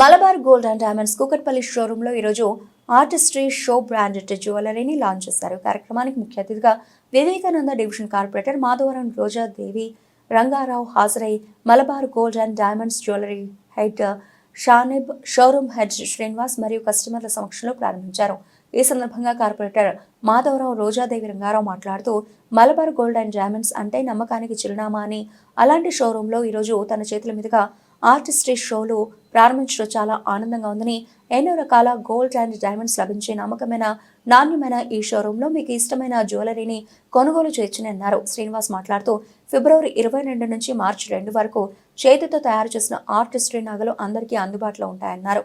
Malabar gold and diamonds Kukatpally షోరూంలో ఈరోజు artistry show branded జ్యువెలరీని లాంచ్ చేశారు. కార్యక్రమానికి ముఖ్య అతిథిగా వివేకానంద డివిజన్ కార్పొరేటర్ మాధవరం రోజా దేవి రంగారావు హాజరై Malabar gold and diamonds jewellery head Shanib showroom head Srinivas మరియు కస్టమర్ల సమక్షంలో ప్రారంభించారు. ఈ సందర్భంగా కార్పొరేటర్ మాధవరావు రోజాదేవి రంగారావు మాట్లాడుతూ మలబార్ గోల్డ్ అండ్ డైమండ్స్ అంటే నమ్మకానికి చిరునామా అని అలాంటి షోరూంలో ఈరోజు తన చేతుల మీదుగా ఆర్టిస్ట్రీ షోలు ప్రారంభించడం చాలా ఆనందంగా ఉందని ఎన్నో రకాల గోల్డ్ అండ్ డైమండ్స్ లభించే నమ్మకమైన నాణ్యమైన ఈ షోరూంలో మీకు ఇష్టమైన జ్యువెలరీని కొనుగోలు చేయొచ్చని అన్నారు శ్రీనివాస్ మాట్లాడుతూ ఫిబ్రవరి ఇరవై రెండు నుంచి మార్చి రెండు వరకు చేతితో తయారు చేసిన ఆర్టిస్ట్రీ నగలు అందరికీ అందుబాటులో ఉంటాయన్నారు.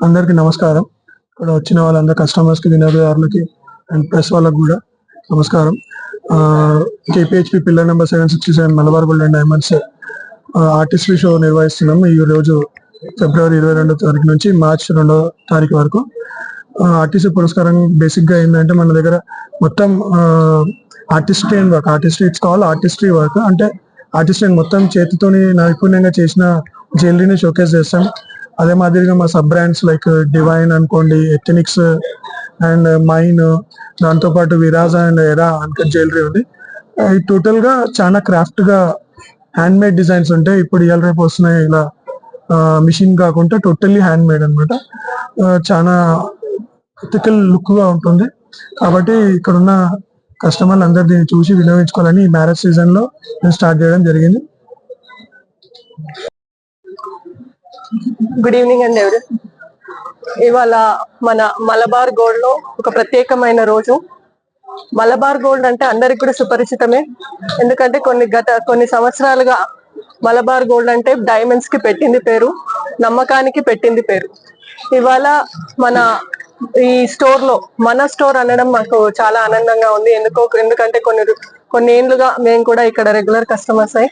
అందరికీ నమస్కారం. ఇక్కడ వచ్చిన వాళ్ళందరూ కస్టమర్స్కి వినియోగదారులకి అండ్ ప్రెస్ వాళ్ళకి కూడా నమస్కారం. KPHB pillar number seven sixty seven Malabar gold and diamonds artistry show నిర్వహిస్తున్నాం ఈ రోజు ఫిబ్రవరి ఇరవై రెండో తారీఖు నుంచి మార్చ్ రెండో తారీఖు వరకు. ఆర్టిస్ట్ పురస్కారం బేసిక్గా ఏంటంటే మన దగ్గర మొత్తం artistry and work artistry it's call artistry work అంటే ఆర్టిస్ట్ మొత్తం చేతితోని నైపుణ్యంగా చేసిన జ్యువెలరీని షోకేస్ చేస్తాం అదే మాదిరిగా మా సబ్ బ్రాండ్స్ లైక్ డివైన్ అనుకోండి ఎథనిక్స్ అండ్ మైన్ దాంతోపాటు Viraj and Era uncut jewellery ఉంది. ఇది టోటల్గా చాలా క్రాఫ్ట్గా హ్యాండ్ మేడ్ డిజైన్స్ ఉంటాయి ఇప్పుడు ఇవాళ రేపు వస్తున్నాయి ఇలా మిషన్ కాకుండా టోటల్లీ హ్యాండ్ మేడ్ అనమాట చాలా ఎథికల్ లుక్గా ఉంటుంది. కాబట్టి ఇక్కడ ఉన్న కస్టమర్లు అందరు దీన్ని చూసి వినియోగించుకోవాలని ఈ మ్యారేజ్ సీజన్లో స్టార్ట్ చేయడం జరిగింది. గుడ్ ఈవినింగ్ అండి ఎవరు ఇవాళ మన మలబార్ గోల్డ్లో ఒక ప్రత్యేకమైన రోజు. మలబార్ గోల్డ్ అంటే అందరికి కూడా సుపరిచితమే. ఎందుకంటే కొన్ని గత కొన్ని సంవత్సరాలుగా మలబార్ గోల్డ్ అంటే డైమండ్స్కి పెట్టింది పేరు నమ్మకానికి పెట్టింది పేరు. ఇవాళ మన ఈ స్టోర్లో మన స్టోర్ అనడం మాకు చాలా ఆనందంగా ఉంది. ఎందుకో ఎందుకంటే కొన్ని కొన్ని ఏళ్ళుగా మేము కూడా ఇక్కడ రెగ్యులర్ కస్టమర్స్ అయి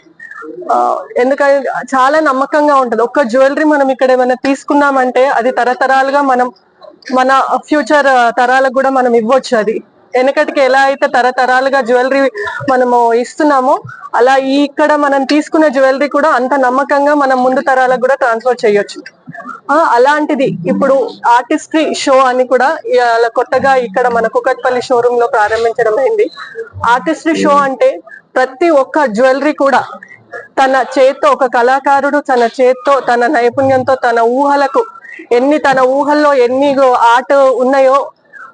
ఎందుకంటే చాలా నమ్మకంగా ఉంటది. ఒక్క జ్యువెలరీ మనం ఇక్కడ ఏమైనా తీసుకున్నామంటే అది తరతరాలుగా మనం మన ఫ్యూచర్ తరాలకు కూడా మనం ఇవ్వచ్చు అది. వెనకటికి ఎలా అయితే తరతరాలుగా జ్యువెలరీ మనము ఇస్తున్నామో అలా ఇక్కడ మనం తీసుకునే జ్యువెలరీ కూడా అంత నమ్మకంగా మనం ముందు తరాలకు కూడా ట్రాన్స్ఫర్ చేయొచ్చు. అలాంటిది ఇప్పుడు ఆర్టిస్ట్రీ షో అని కూడా కొత్తగా ఇక్కడ మన కుకట్పల్లి షోరూమ్లో ప్రారంభించడం అయింది. ఆర్టిస్ట్రీ షో అంటే ప్రతి ఒక్క జ్యువెలరీ కూడా తన చేత్తో ఒక కళాకారుడు తన చేత్తో తన నైపుణ్యంతో తన ఊహలకు ఎన్ని తన ఊహల్లో ఎన్ని ఆర్ట్ ఉన్నాయో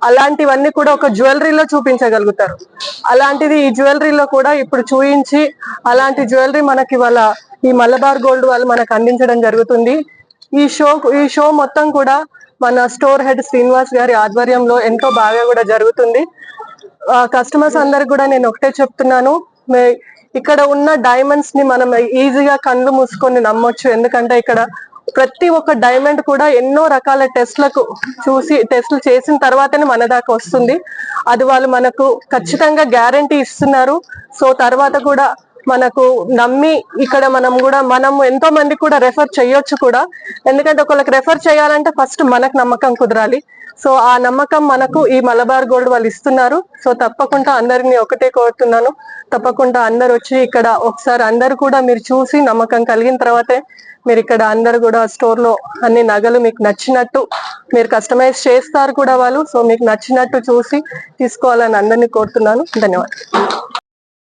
అలాంటివన్నీ కూడా ఒక జ్యువెలరీలో చూపించగలుగుతారు. అలాంటిది ఈ జ్యువెలరీలో కూడా ఇప్పుడు చూయించి అలాంటి జ్యువెలరీ మనకి వాళ్ళ ఈ మలబార్ గోల్డ్ వాళ్ళు మనకు అందించడం జరుగుతుంది. ఈ షో ఈ షో మొత్తం కూడా మన స్టోర్ హెడ్ శ్రీనివాస్ గారి ఆధ్వర్యంలో ఎంతో బాగా కూడా జరుగుతుంది. కస్టమర్స్ అందరికి కూడా నేను ఒకటే చెప్తున్నాను. ఇక్కడ ఉన్న డైమండ్స్ని మనం ఈజీగా కళ్ళు మూసుకొని నమ్మొచ్చు. ఎందుకంటే ఇక్కడ ప్రతి ఒక్క డైమండ్ కూడా ఎన్నో రకాల టెస్ట్లకు చూసి టెస్ట్లు చేసిన తర్వాతనే మన దాకా వస్తుంది. అది వాళ్ళు మనకు ఖచ్చితంగా గ్యారంటీ ఇస్తున్నారు. సో తర్వాత కూడా మనకు నమ్మి ఇక్కడ మనం కూడా మనం ఎంతో మంది కూడా రెఫర్ చేయొచ్చు కూడా. ఎందుకంటే ఒకళ్ళకి రెఫర్ చేయాలంటే ఫస్ట్ మనకు నమ్మకం కుదరాలి. సో ఆ నమ్మకం మనకు ఈ మలబార్ గోల్డ్ వాళ్ళు ఇస్తున్నారు. సో తప్పకుండా అందరినీ ఒకటే కోరుతున్నాను. తప్పకుండా అందరు వచ్చి ఇక్కడ ఒకసారి అందరు కూడా మీరు చూసి నమ్మకం కలిగిన తర్వాతే మీరు ఇక్కడ అందరు కూడా స్టోర్లో అన్ని నగలు మీకు నచ్చినట్టు మీరు కస్టమైజ్ చేస్తారు కూడా వాళ్ళు. సో మీకు నచ్చినట్టు చూసి తీసుకోవాలని అందరినీ కోరుతున్నాను. ధన్యవాదాలు.